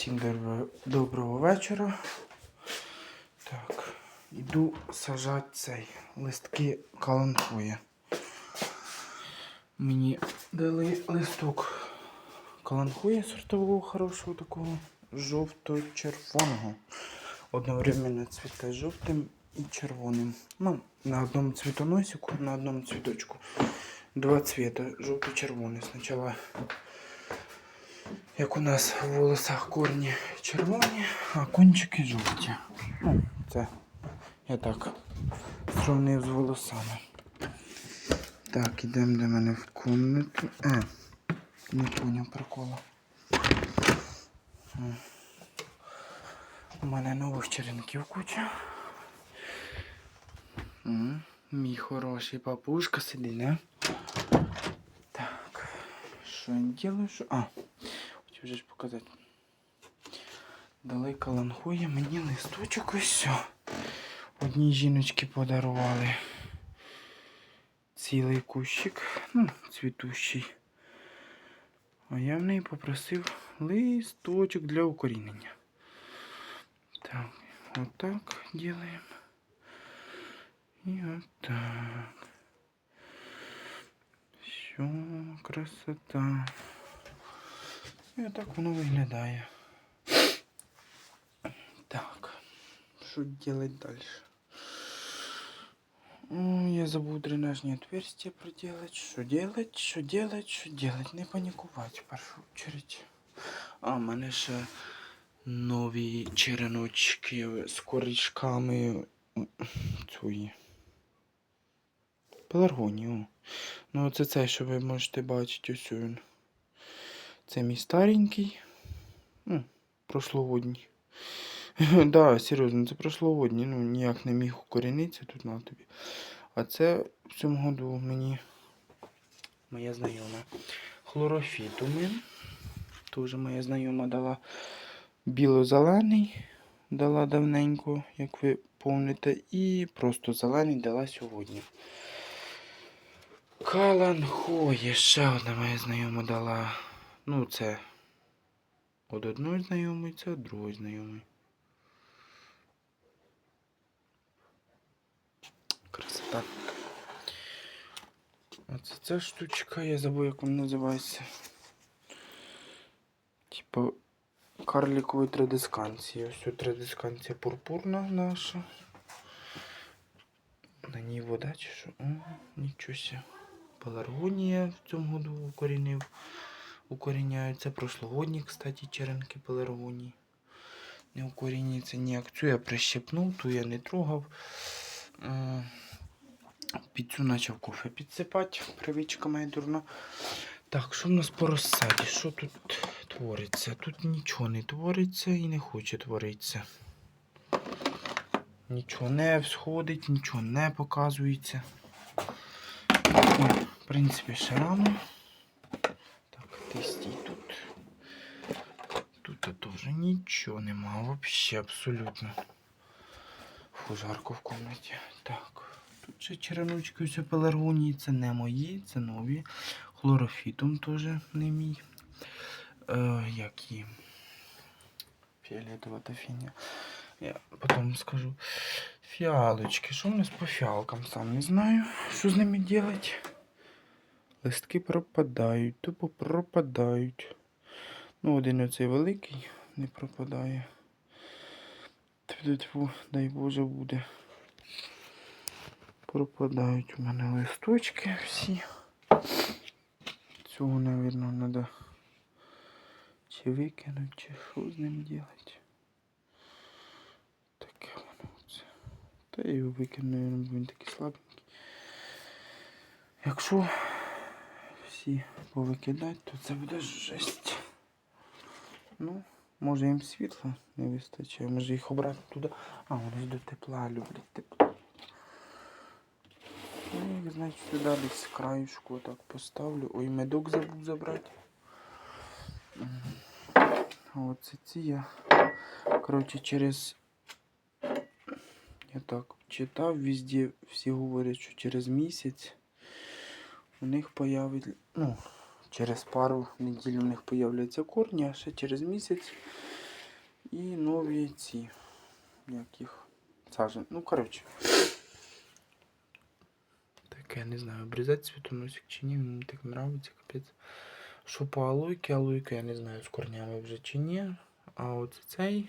Всім доброго, вечора. Так, іду сажати цей листки каланхоя. Мені дали листок каланхоя сортового хорошого такого жовто-червоного. Одновременно цвіте жовтим і червоним. Ну, на одному цвітоносику, на одному цвіточку. Два цвіта, жовто-червоний. Спочатку як у нас в волосах корні червоні, а кончики жовті. Ну, це я так сравнив з волосами. Так, ідемо до мене в комнату. А, не поняв прикола. У мене нових черенків куча. Мій хороший папушка сидить, не? Так. Що я делаю? Що? А, хотів же ж показати. Дали каланхуя мені листочок ось. Одній жіночки подарували цілий кущик, ну, цвітущий. А я в неї попросив листочок для укорінення. Так, отак делаємо. І отак. Все, красота. І отак воно виглядає. Так, що делать дальше? О, я забув дренажні отверстия проделать. Що делать, що делать, що делать? Не панікувати в першу очередь. А, в мене ще нові череночки з корішками цієї. Пеларгонії, о. Ну, це цей, що ви можете бачити ось він. Це мій старенький. Ну, прошлогодній. да, серйозно, це прошлогодній. Ну, ніяк не міг укорінитися тут на тобі. А це в цьому году мені моя знайома. Хлорофітуми. Теж моя знайома дала біло-зелений. Дала давненько, як ви помните. І просто зелений дала сьогодні. Каланхоє. Ще одна моя знайома дала. Ну, це від одної знайомої, це від другої знайомої. Красота. Оце ця штучка, я забув, як вона називається. Типа карликової традисканції. Ось ця традисканція пурпурна наша. На ній вода чи що? О, нічого себе. Пеларгонія в цьому году укорінив. Укоріняються. Прошлогодні, кстати, черенки пеларгонії. Не укорінюється ніяк. Цю я прищепнув, ту я не трогав. Під цю почав кофе підсипати. Привичка моя дурна. Так, що в нас по розсаді? Що тут твориться? Тут нічого не твориться і не хоче творитися. Нічого не всходить, нічого не показується. Ой, в принципі, ще рано. Так, ти стій тут. Тут теж нічого нема, взагалі абсолютно. Фу, в кімнаті. Так. Тут ще череночки ось пеларгонії, це не мої, це нові. Хлорофітум теж не мій. Е, як фіолетова та фіня. Я потім скажу. Фіалочки. Що у нас по фіалкам? Сам не знаю, що з ними робити. Листки пропадають, тупо пропадають. Ну, один оцей великий не пропадає. Тьфу-тьфу, дай Боже буде. Пропадають у мене листочки всі. Цього, мабуть, треба чи викинути, чи що з ним робити. Таке воно це. Та я його викину, бо він такий слабенький. Якщо всі повикидати, то це буде жесть. Ну, може їм світла не вистачає, може їх обрати туди. А, вони ж до тепла люблять тепло. Ну, як значить, сюди десь краюшку так поставлю. Ой, медок забув забрати. Оце ці я. Коротше, через. Я так читав, везде всі говорять, що через місяць у них появить. Ну, через пару неділь у них появляться корні, а ще через місяць І нові ці. Як їх? Сажен. Ну, коротше. Таке, не знаю, обрізати світоносик чи ні, мені так нравиться, капець. Що по алойки, алойка я не знаю, з корнями вже чи ні. А от цей,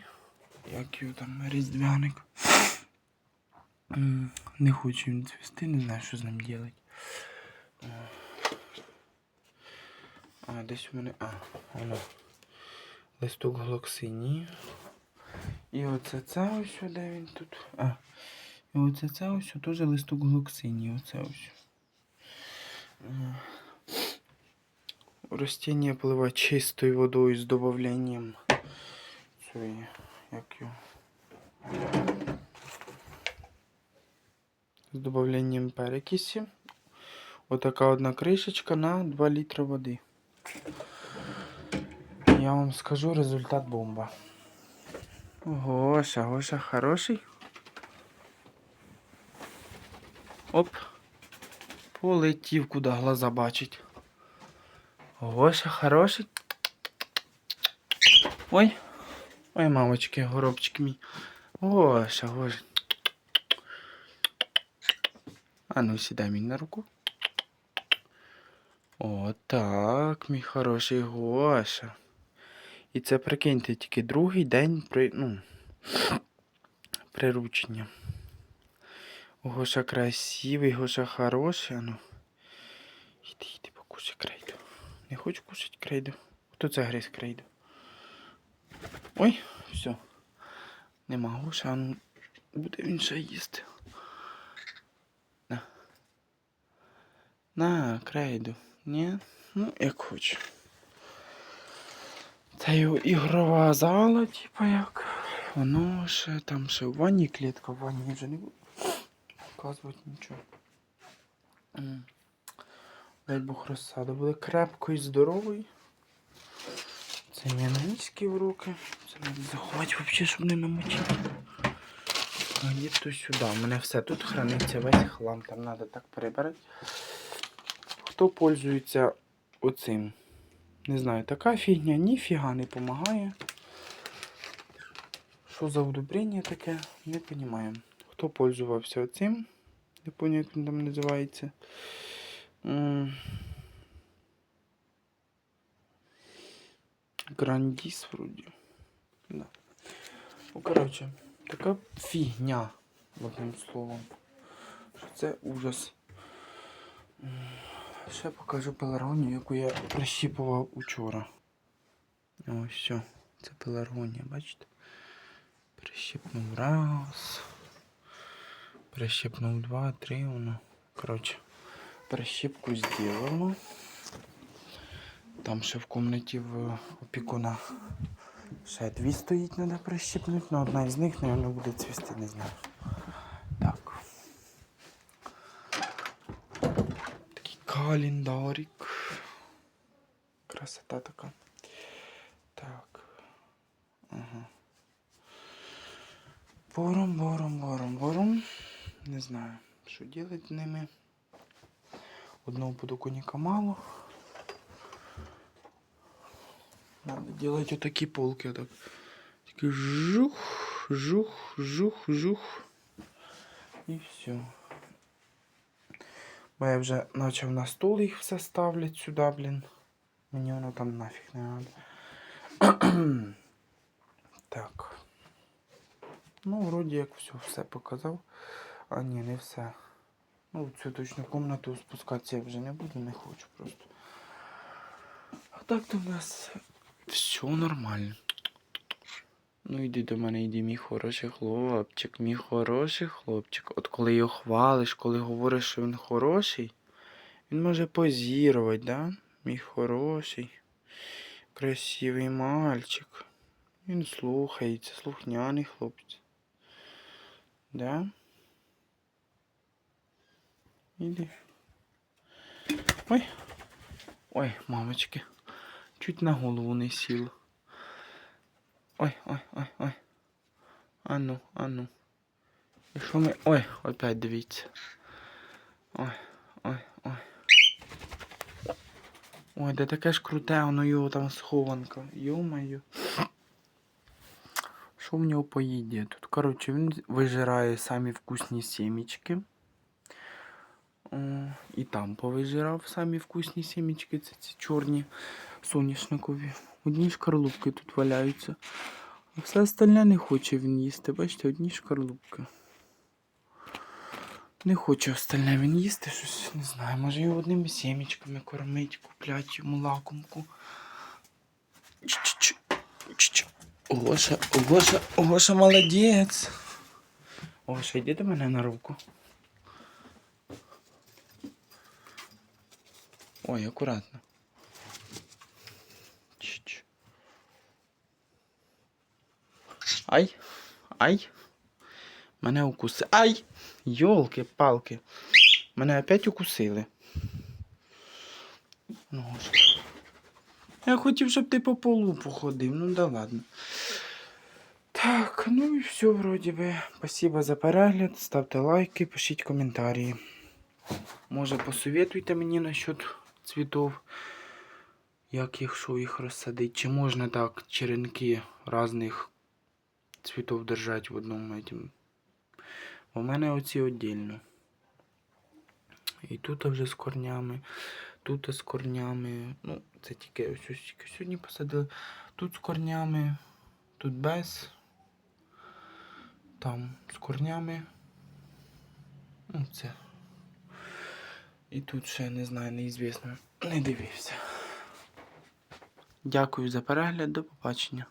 як його там, різдвяник. Не хочу він цвісти, не знаю, що з ним робити. А, десь у мене. А, воно. Листок глоксині. І оце це ось, де він тут. А. І оце це ось теж листок глоксині. Оце ось. М. Растіння пливе чистою водою з додаванням цієї, як його. З додаванням перекисі. Отака одна кришечка на 2 літри води. Я вам скажу, результат бомба. Гоша, Гоша хороший. Оп. Полетів, куди глаза бачить. Гоша хороший. Ой. Ой, мамочки, горобчик мій. Гоша, Гоша. А ну, сідай мені на руку. О, так, мій хороший Гоша. І це прикиньте, тільки другий день при. ну. Приручення. Гоша красивий, Гоша хороший, ну. Іди, іди, покушай крейду. Не хочу кушати крейду. Хто це гриз крейду? Ой, все. Нема Гоша, ну. Буде він ще їсти. На. На, крейду. Ні? Ну, як хоче. Це його ігрова зала, типа як. Воно ще там ще в ванні клітка, в ванні вже не буду показувати нічого. Дай Бог розсаду буде крепкий, здоровий. Це англійський в руки. Це треба заховати взагалі, щоб не намочити. Є то сюди. У мене все тут храниться весь хлам, там треба так перебирати. Хто пользується оцим? Не знаю, така фігня ніфіга не допомагає. Що за удобрення таке? Не розумію. Хто пользувався цим? Не пам'ятаю, як він там називається. Грандіс вроді. Да. Ну, коротше, така фігня, одним словом. Що це ужас. Ще покажу пеларгонію, яку я прищіпував учора. Ось все. Це пеларгонія, бачите? Прищипнув раз. Прищипнув два, три, воно. Коротше, прищипку зробимо. Там ще в кімнаті в опікуна ще дві стоїть, треба прищипнути, але одна із них, мабуть, буде цвісти, не знаю. Так. Такий календарик. Красота така. Так. Ага. Бором, бором, бором, бором. Не знаю, що робити з ними. Одного подоконника мало. Надо делать вот такие полки. Вот так. Такие жух, жух, жух, жух. І все. Бо я вже почав на стол їх все ставлять сюди, блін. Мені воно там нафіг не треба. так. Ну, вроді як все, все показав. А ні, не все. Ну, цю точну комнату спускатися я вже не буду, не хочу просто. А так то в нас все нормально. Ну йди до мене, йди, мій хороший хлопчик, мій хороший хлопчик. От коли його хвалиш, коли говориш, що він хороший, він може позірувати, да? Мій хороший, красивий мальчик. Він слухається, слухняний хлопець. Да? Іди. Ой. Ой, мамочки. Чуть на голову не сіло. Ой, ой, ой, ой. Ану, ану. І що ми. Ой, опять дивіться. Ой, ой, ой. Ой, де таке ж круте, воно його там схованка. Йо-моє. Що в нього по їді? Тут, коротше, він вижирає самі вкусні сімічки. О, І там повижирав самі вкусні сімічки, це ці чорні соняшникові. Одні шкарлупки тут валяються. А все остальне не хоче він їсти. Бачите, одні шкарлупки. Не хоче остальне він їсти, щось не знаю. Може його одними сімечками кормить, куплять йому лакомку. Ч-ч-ч. Ч-ч. Гоша, Гоша, Гоша молодець. Гоша, йди до мене на руку. Ой, акуратно. Ай, ай. Мене укуси. Ай! Йолки-палки. Мене опять укусили. Ну, Я хотів, щоб ти по полу походив, ну да ладно. Так, ну і все, вроді би. Спасибо за перегляд. Ставте лайки, пишіть коментарі. Може, посоветуйте мені насчет цвітов, як їх, що їх розсадити. Чи можна так черенки різних цвітов держати в одному этим. У мене оці віддільно. І тут вже з корнями, тут з корнями. Ну, це тільки ось ось тільки сьогодні посадили. Тут з корнями, тут без. Там з корнями. Ну, це. І тут ще не знаю, неізвісно. Не дивився. Дякую за перегляд, до побачення.